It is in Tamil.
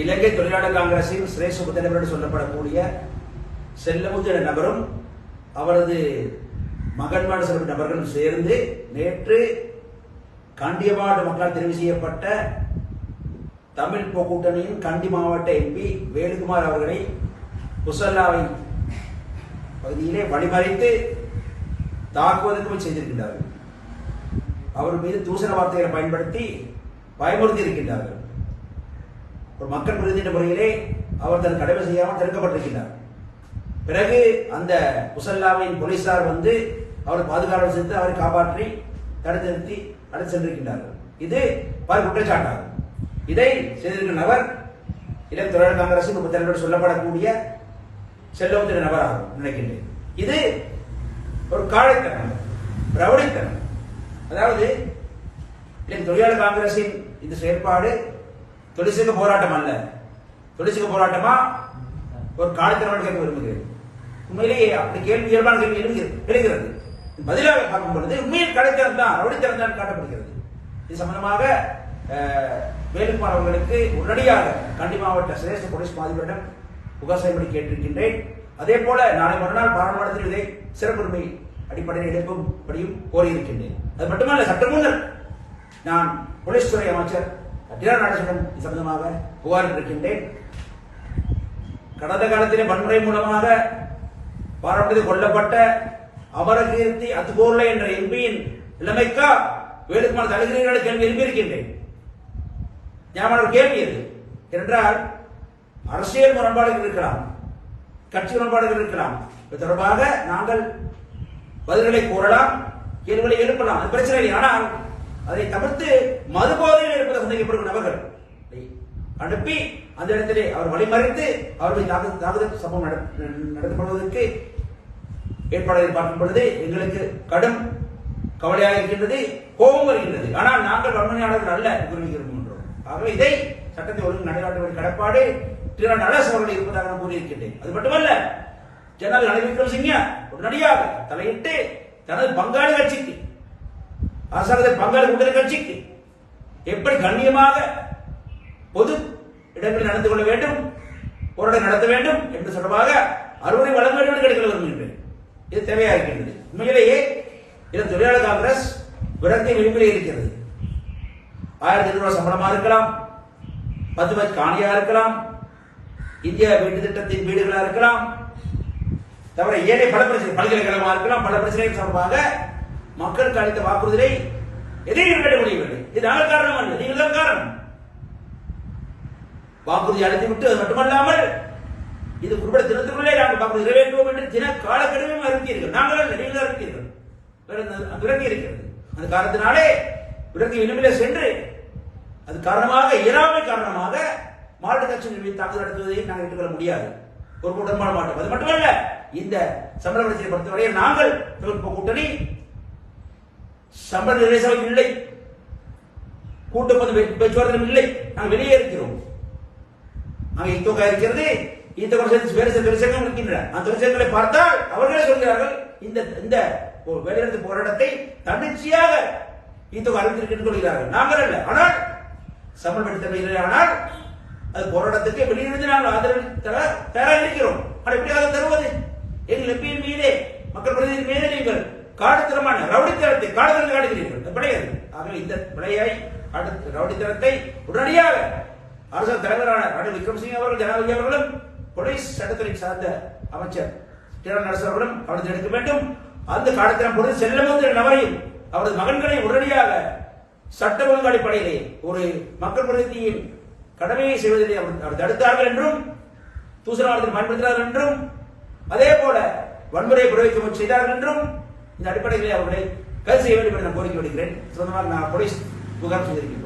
இலங்கை தொழிலாளர் காங்கிரசின் சிரேஷ்ட தலைவர் என்று சொல்லப்படக்கூடிய செல்லமுத்து என்ற நபரும் அவரது மகன்மான சில நபர்களும் சேர்ந்து நேற்று கண்டியமாடு மக்களால் தெரிவு செய்யப்பட்ட தமிழ் கூட்டணியின் கண்டி மாவட்ட எம்பி வேலுகுமார் அவர்களை குசல்லாவை பகுதியிலே வழிமறைத்து தாக்குவதற்கும் செய்திருக்கின்றார்கள். அவர் மீது தூசண வார்த்தைகளை பயன்படுத்தி பயமுறுத்தி இருக்கின்றார்கள். ஒரு மக்கள் பிரதிநிதி முறையிலே அவர் தன் கடமை செய்யாமல் தடுக்கப்பட்டிருக்கிறார் பிறகு அந்த முசல்லாவின் போலீசார் வந்து அவரை பாதுகாப்பு செய்து அவரை காப்பாற்றி தடுத்து நிறுத்தி அழைத்து சென்றிருக்கின்றார்கள். இது பல குற்றச்சாட்டாகும். இதை செய்திருக்கிற நபர் இளம் தொழிலாளர் காங்கிரசின் முப்பத்தி தலைவர் சொல்லப்படக்கூடிய செல்லவத்தின நபராகும் நினைக்கின்றேன். இது ஒரு காழைத்தனம் ரவுடித்தனம். அதாவது இளம் தொழிலாளர் காங்கிரசின் இந்த செயற்பாடு தொழிற்சங்க போராட்டம் அல்ல. தொழிற்சங்க போராட்டமா? ஒரு காலத்தினம் கேட்க விரும்புகிறேன். உண்மையிலேயே அப்படி கேள்வி இயல்பான கேள்வி எழுகிறது எழுகிறது. பதிலாக பார்க்கும் பொழுது உண்மையில் கடைத்திறன் தான் ரவுடித்தனம் தான் காட்டப்படுகிறது. இது சம்பந்தமாக அஹ், வேலுக்குமார் அவர்களுக்கு உடனடியாக கண்டி மாவட்ட சிரேஷ்ட போலீஸ் மாதிரியிடம் புகார் செய்யும்படி கேட்டிருக்கின்றேன். அதே போல நாளை மறுநாள் பாராளுமன்றத்தில் இதை சிறப்புரிமை அடிப்படையில் எடுக்கும்படியும் கோரியிருக்கின்றேன். அது மட்டுமல்ல சற்று நான் போலீஸ் துறை அமைச்சர் டிஆர் சம்பந்தமாக புகார் இருக்கின்றேன் கடந்த காலத்திலே வன்முறை மூலமாக பாராட்டத்தில் கொல்லப்பட்ட அமரகீர்த்தி அத்துபோர்ல என்ற எம்பியின் இளமைக்கா வேலுக்குமார் தருகிறீர்கள் கேள்வி எழுப்பியிருக்கின்றேன். இருக்கின்றேன் கேள்வி இது. என்றால் அரசியல் முரண்பாடுகள் இருக்கலாம் கட்சி முரண்பாடுகள் இருக்கலாம். இது தொடர்பாக நாங்கள் பதில்களை கூறலாம் கேள்விகளை எழுப்பலாம். அது பிரச்சனை இல்லை. ஆனால் அதை தவிர்த்து மதுபோதையில் இருப்பதை செய்யப்படும் நபர்கள். அனுப்பி அந்த இடத்திலே அவர் வழிமறைத்து அவர்களை தாக்கு- தாக்குதல் சம்பவம் நட- நடத்தப்படுவதற்கு ஏற்பாடுகளை பார்க்கும் பொழுது எங்களுக்கு கடும் கவலையாக இருக்கின்றது கோபம் வருகின்றது. ஆனால் நாங்கள் வன்மையாளர்கள் அல்ல என்று கூறியிருக்கின்றோம் ஆகவே இதை சட்டத்தை ஒழுங்கு நடைநாட்டுவதற்கு கடப்பாடு திரு நலஸ் அவர்கள் இருப்பதாக நான் கூறியிருக்கின்றேன். அது மட்டுமல்ல ஜெனரல் ரணில் சிங்க உடனடியாக தலையிட்டு தனது பங்காளி கட்சிக்கு அரசாங்கத்தில் பங்காளி கூட்டணி கட்சிக்கு எப்படி கண்ணியமாக பொது இடங்களில் நடந்து கொள்ள வேண்டும் போராட்டம் நடத்த வேண்டும் என்று தொடர்பாக அறுவடை வழங்க வேண்டும் என்று. கேட்க விரும்புகின்றேன் இது தேவையாக இருக்கின்றது. உண்மையிலேயே இது தொழிலாளர் காங்கிரஸ் விரக்தி விளிம்பிலே இருக்கிறது. ஆயிரத்தி ஐநூறு ரூபாய் சம்பளமா இருக்கலாம் பத்து பத்து காணியா இருக்கலாம் இந்தியா வீட்டு திட்டத்தின் வீடுகளா இருக்கலாம் தவிர ஏழை பல பிரச்சனை பல்கலைக்கழகமா இருக்கலாம் பல பிரச்சனைகள் தொடர்பாக மக்களுக்கு அளித்த வாக்குறுதியை எதையும் நிறைவேற்ற முடியவில்லை இது நாங்கள் காரணம் அல்ல நீங்கள் தான் காரணம் வாக்குறுதி அளித்து விட்டு அது மட்டுமல்லாமல் இது குறிப்பிட்ட தினத்துக்குள்ளே நாங்கள் வாக்குறுதி நிறைவேற்றுவோம் என்று தின காலக்கெடுவையும் அறிவித்தீர்கள். நாங்கள் அல்ல நீங்கள் தான் அறிவித்தீர்கள். இருக்கிறது. அந்த காரணத்தினாலே விரக்தி இனிமேலே சென்று அது காரணமாக இயலாமை காரணமாக மாவட்ட கட்சியின் மீது தாக்குதல் நடத்துவதை நாங்கள் ஏற்றுக்கொள்ள முடியாது. ஒரு உடன்பாட மாட்டோம் அது மட்டுமல்ல இந்த சம்பள பிரச்சனை பொறுத்தவரை நாங்கள் தொழில்நுட்ப கூட்டணி சம்பள நிலை இல்லை கூட்டப்பது பேச்சுவார்த்தையும் இல்லை நாங்கள் வெளியே இருக்கிறோம் அங்கே இத்தொகை இருக்கிறது. இந்த வருஷத்தில் வேறு சில தொழிற்சங்கம் இருக்கின்றன. அந்த தொழிற்சங்கங்களை பார்த்தால் அவர்களே சொல்கிறார்கள் இந்த இந்த வேலைநிறுத்த போராட்டத்தை தன்னிச்சையாக இத்தொகை அறிவித்திருக்கின்ற சொல்கிறார்கள். நாங்கள் அல்ல. ஆனால் சம்பளம் ஆனால் அது போராட்டத்துக்கு வெளியிருந்து நாங்கள் ஆதரவு தர தயாராக இருக்கிறோம். ஆனால் எப்படி அதை தருவது? எங்கள் எம்பியின் மீதே மக்கள் பிரதிநிதி மீதே நீங்கள் காடுத்தரமான ரவுடித்தனத்தை காடுத்தரத்தை காடுகிறீர்கள். இந்த கிடையாது ஆகவே இந்த விடையை ரவுடித்தனத்தை உடனடியாக அரசு தலைவரான ரணில் விக்ரமசிங்க அவர்கள் ஜனாதிபதி அவர்களும் போலீஸ் சட்டத்துறை சார்ந்த அமைச்சர் கிரண் அரசு அவர்களும் கவனத்தில் எடுக்க வேண்டும். அந்த காலத்திலும் பொழுது செல்லமும் நபரையும் அவரது மகன்களை உடனடியாக சட்ட ஒழுங்கு அடிப்படையிலே ஒரு மக்கள் பிரதிநிதியின் கடமையை செய்வதிலே அவர் தடுத்தார்கள் என்றும் தூசணவாதத்தில் பயன்படுத்தினார்கள் என்றும் அதே போல வன்முறையை பிரயோகிக்க செய்தார்கள் என்றும் இந்த அடிப்படையிலே அவர்களை கைது செய்ய வேண்டும் என்று நான் கோரிக்கை விடுகிறேன் சொந்தமாக நான் போலீஸ் புகார் செய்திருக்கிறேன்.